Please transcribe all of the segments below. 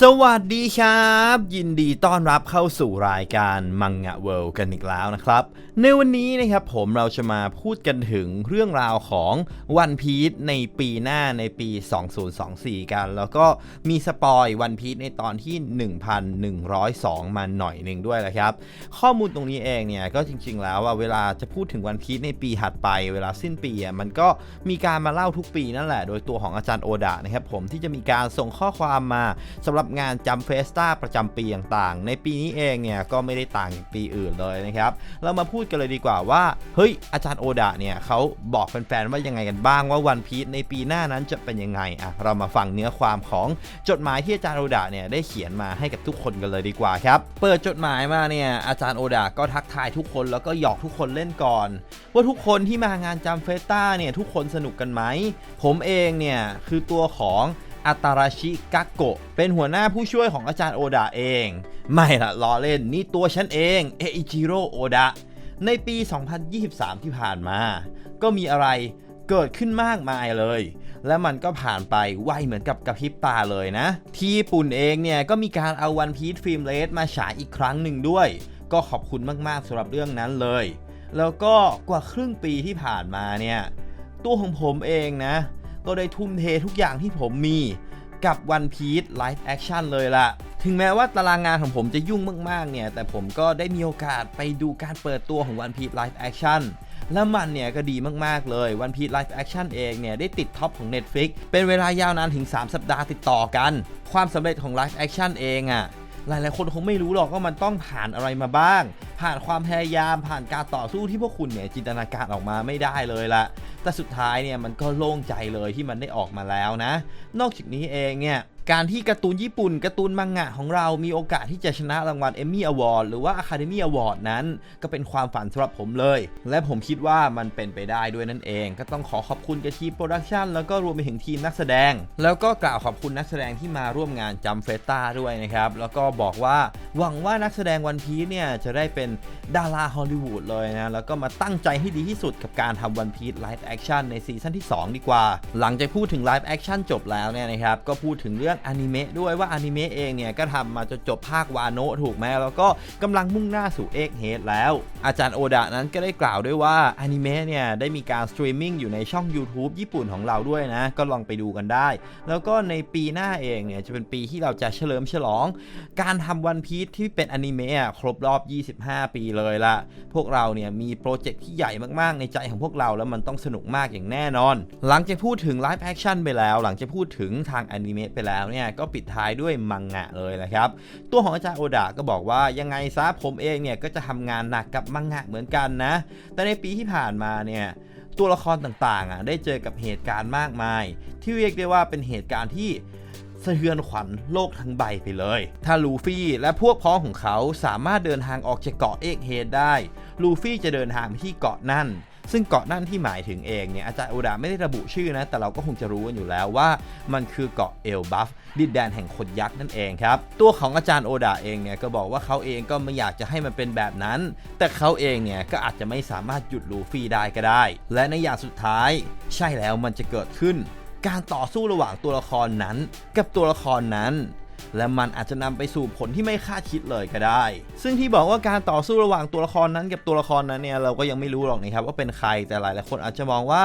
สวัสดีครับ ยินดีต้อนรับเข้าสู่รายการมังงะเวิลด์กันอีกแล้วนะครับ ในวันนี้นะครับผมเราจะมาพูดกันถึงเรื่องราวของวันพี e ในปีหน้าในปี 2024 กัน แล้วก็มีสปอยวันพี e ในตอนที่ 1102 มาหน่อยหนึ่งด้วยนะครับ ข้อมูลตรงนี้เองเนี่ยก็จริง ๆ แล้วว่าเวลาจะพูดถึงวันพี e ในปีถัดไป เวลาสิ้นปีอะมันก็มีการมาเล่าทุกปีนั่นแหละ โดยตัวของอาจารย์โอดะนะครับผมที่จะมีการส่งข้อความมาสำหรับงานจัมเฟสตาประจำปีต่างๆ ในปีนี้เองเนี่ยก็ไม่ได้ต่างจากปีอื่นเลยนะครับ เรามาพูดกันเลยดีกว่าว่า เฮ้ย อาจารย์โอดะเนี่ยเขาบอกแฟนๆว่ายังไงกันบ้างว่าวันพี e ในปีหน้านั้นจะเป็นยังไงอะเรามาฟังเนื้อความของจดหมายที่อาจารย์โอดะเนี่ยได้เขียนมาให้กับทุกคนกันเลยดีกว่าครับ เปิดจดหมายมาเนี่ยอาจารย์โอดะก็ทักทายทุกคนแล้วก็หยอกทุกคนเล่นก่อน ว่าทุกคนที่มางานจัมเฟสตาเนี่ยทุกคนสนุกกันไหมผมเองเนี่ยคือตัวของ อัตาราชิกักโกะเป็นหัวหน้าผู้ช่วยของอาจารย์โอดะเอง ไม่ละล้อเล่นนี่ตัวฉันเองเออิจิโร่โอดะในปี 2023 ที่ผ่านมา ก็มีอะไรเกิดขึ้นมากมายเลย และมันก็ผ่านไปไวเหมือนกับกระพริบตาเลยนะ ที่ญี่ปุ่นเองเนี่ยก็มีการเอาวันพี e ฟิล์มเลสมาฉายอีกครั้งหนึ่งด้วย ก็ขอบคุณมากๆสำหรับเรื่องนั้นเลย แล้วก็กว่าครึ่งปีที่ผ่านมาเนี่ย ตัวของผมเองนะ ก็ได้ทุ่มเททุกอย่างที่ผมมีกับ One Piece Live Action เลยล่ะ ถึงแม้ว่าตารางงานของผมจะยุ่งมาก ๆ เนี่ย แต่ผมก็ได้มีโอกาสไปดูการเปิดตัวของ One Piece Live Action และมันเนี่ยก็ดีมาก ๆ เลย One Piece Live Action เองเนี่ย ได้ติดท็อปของ Netflix เป็นเวลายาวนานถึง 3 สัปดาห์ติดต่อกัน ความสำเร็จของ Live Action เองอะ่ะหลาย ๆ คนคงไม่รู้หรอกว่ามันต้องผ่านอะไรมาบ้าง ผ่านความพยายามผ่านการต่อสู้ที่พวกคุณเนี่ยจินตนาการออกมาไม่ได้เลยละ แต่สุดท้ายเนี่ยมันก็โล่งใจเลยที่มันได้ออกมาแล้วนะ นอกจากนี้เองเนี่ย การที่การ์ตูนญี่ปุ่นการ์ตูนมังงะของเรามีโอกาสที่จะชนะรางวัลเอมมี่อวอร์ดหรือว่า Academy Award นั้น ก็เป็นความฝันสำหรับผมเลย และผมคิดว่ามันเป็นไปได้ด้วยนั่นเอง ก็ต้องขอขอบคุณกับทีโปรดักชันแล้วก็รวมไปถึงทีมนักแสดง แล้วก็กล่าวขอบคุณนักแสดงที่มาร่วมงานจัมเฟต้าด้วยนะครับ แล้วก็บอกว่าหวังว่านักแสดงวันพีเนี่ยจะได้เป็นดาราฮอลลีวูดเลยนะแล้วก็มาตั้งใจให้ดีที่สุดกับการทำวันพีไลฟ์แอคชั่นในซีซั่นที่ 2 ดีกว่า หลังจากพูดถึงไลฟ์แอคชั่นจบแล้วเนี่ยนะครับก็พูดถึงเรื่องอนิเมะด้วยว่าอนิเมะเองเนี่ยก็ทำมาจนจบภาควาโนะถูกไหมแล้วก็กำลังมุ่งหน้าสู่เอกเฮดแล้ว อาจารย์โอดะนั้นก็ได้กล่าวด้วยว่าอนิเมะเนี่ยได้มีการสตรีมมิ่งอยู่ในช่อง YouTube ญี่ปุ่นของเราด้วยนะ ก็ลองไปดูกันได้ แล้วก็ในปีหน้าเองเนี่ยจะเป็นปีที่เราจะเฉลิมฉลอง การทำวันพีชที่เป็นอนิเมะอะครบรอบ 25 ปีเลยละพวกเราเนี่ยมีโปรเจกต์ที่ใหญ่มากๆ ในใจของพวกเราแล้วมันต้องสนุกมากอย่างแน่นอน หลังจากพูดถึงไลฟ์แอคชั่นไปแล้ว หลังจากพูดถึงทางอนิเมะไปแล้วเนี่ยก็ปิดท้ายด้วยมังงะเลยนะครับ ตัวของอาจารย์โอดะก็บอกว่ายังไงซะผมเองเนี่ยก็จะทำงานหนักกับมังงะเหมือนกันนะ แต่ในปีที่ผ่านมาเนี่ยตัวละครต่างๆอะได้เจอกับเหตุการณ์มากมาย ที่เรียกได้ว่าเป็นเหตุการณ์ที่สะเทือนขวัญโลกทั้งใบไปเลย ถ้าลูฟี่และพวกพ้องของเขาสามารถเดินทางออกจากเกาะเอกเฮดได้ ลูฟี่จะเดินทางไปที่เกาะนั่น ซึ่งเกาะนั่นที่หมายถึงเองเนี่ยอาจารย์โอดาไม่ได้ระบุชื่อนะ แต่เราก็คงจะรู้กันอยู่แล้วว่า มันคือเกาะเอลบัฟดินแดนแห่งคนยักษ์นั่นเองครับ ตัวของอาจารย์โอดาเองเนี่ยก็บอกว่าเขาเองก็ไม่อยากจะให้มันเป็นแบบนั้น แต่เขาเองเนี่ยก็อาจจะไม่สามารถหยุดลูฟี่ได้ก็ได้ และในอย่างสุดท้าย ใช่แล้วมันจะเกิดขึ้น การต่อสู้ระหว่างตัวละครนั้น กับตัวละครนั้น และมันอาจจะนำไปสู่ผลที่ไม่คาดคิดเลยก็ได้ ซึ่งที่บอกว่าการต่อสู้ระหว่างตัวละครนั้นกับตัวละครนั้นเนี่ยเราก็ยังไม่รู้หรอกนะครับว่าเป็นใครแต่หลายหลายคนอาจจะมองว่า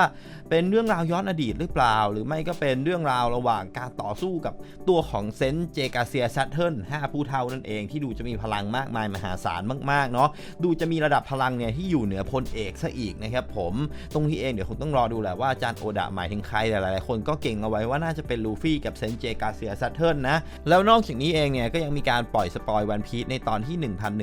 เป็นเรื่องราวย้อนอดีตหรือเปล่า หรือไม่ก็เป็นเรื่องราวระหว่างการต่อสู้กับตัวของเซนต์เจกาเซียซัตเทิลห้าผู้เท่านั่นเองที่ดูจะมีพลังมากมายมหาศาลมากๆเนาะดูจะมีระดับพลังเนี่ยที่อยู่เหนือพลเอกซะอีกนะครับผมตรงนี้เองเดี๋ยวคงต้องรอดูแหละว่าอาจารย์โอดะหมายถึงใครแต่หลายๆคนก็เก่งเอาไว้ว่าน่าจะเป็นลูฟี่กับเซนต์เจกาเซียซัตเทิลนะแล้วนอกจากนี้เองเนี่ยก็ยังมีการปล่อยสปอยวันพีชในตอนที่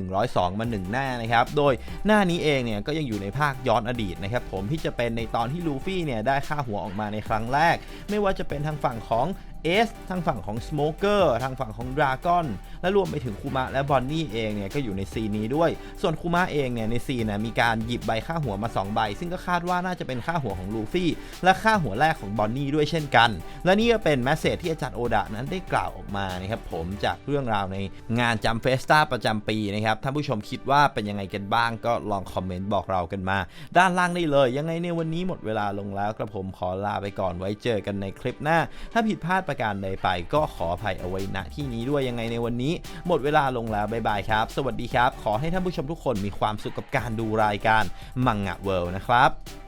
1102 มาหนึ่งหน้านะครับ โดยหน้านี้เองเนี่ยก็ยังอยู่ในภาคย้อนอดีตนะครับผมที่จะเป็นในตอนที่ลูฟี่เนี่ยได้ฆ่าหัวออกมาในครั้งแรก ไม่ว่าจะเป็นทางฝั่งของ เอสทางฝั่งของสโมเกอร์ทางฝั่งของดราก้อนและรวมไปถึงคูมะและบอนนี่เองเนี่ยก็อยู่ในซีนี้ด้วย ส่วนคูมะเองเนี่ยในซีนนะมีการหยิบใบค่าหัวมา 2 ใบ ซึ่งก็คาดว่าน่าจะเป็นค่าหัวของลูฟี่และค่าหัวแรกของบอนนี่ด้วยเช่นกัน และนี่ก็เป็นแมสเซจที่อาจารย์โอดะนั้นได้กล่าวออกมานะครับผมจากเรื่องราวในงานจำเฟสตาประจำปีนะครับท่านผู้ชมคิดว่าเป็นยังไงกันบ้างก็ลองคอมเมนต์บอกเรากันมา ด้านล่างได้เลย ยังไงในวันนี้หมดเวลาลงแล้วกระผมขอลาไปก่อนไว้เจอกันในคลิปหน้า ถ้าผิดพลาดประการใดไป ก็ขออภัยเอาไว้ณที่นี้ด้วยยังไงในวันนี้ หมดเวลาลงแล้วบ๊ายบายครับ สวัสดีครับ ขอให้ท่านผู้ชมทุกคนมีความสุขกับการดูรายการมังงะเวิลด์นะครับ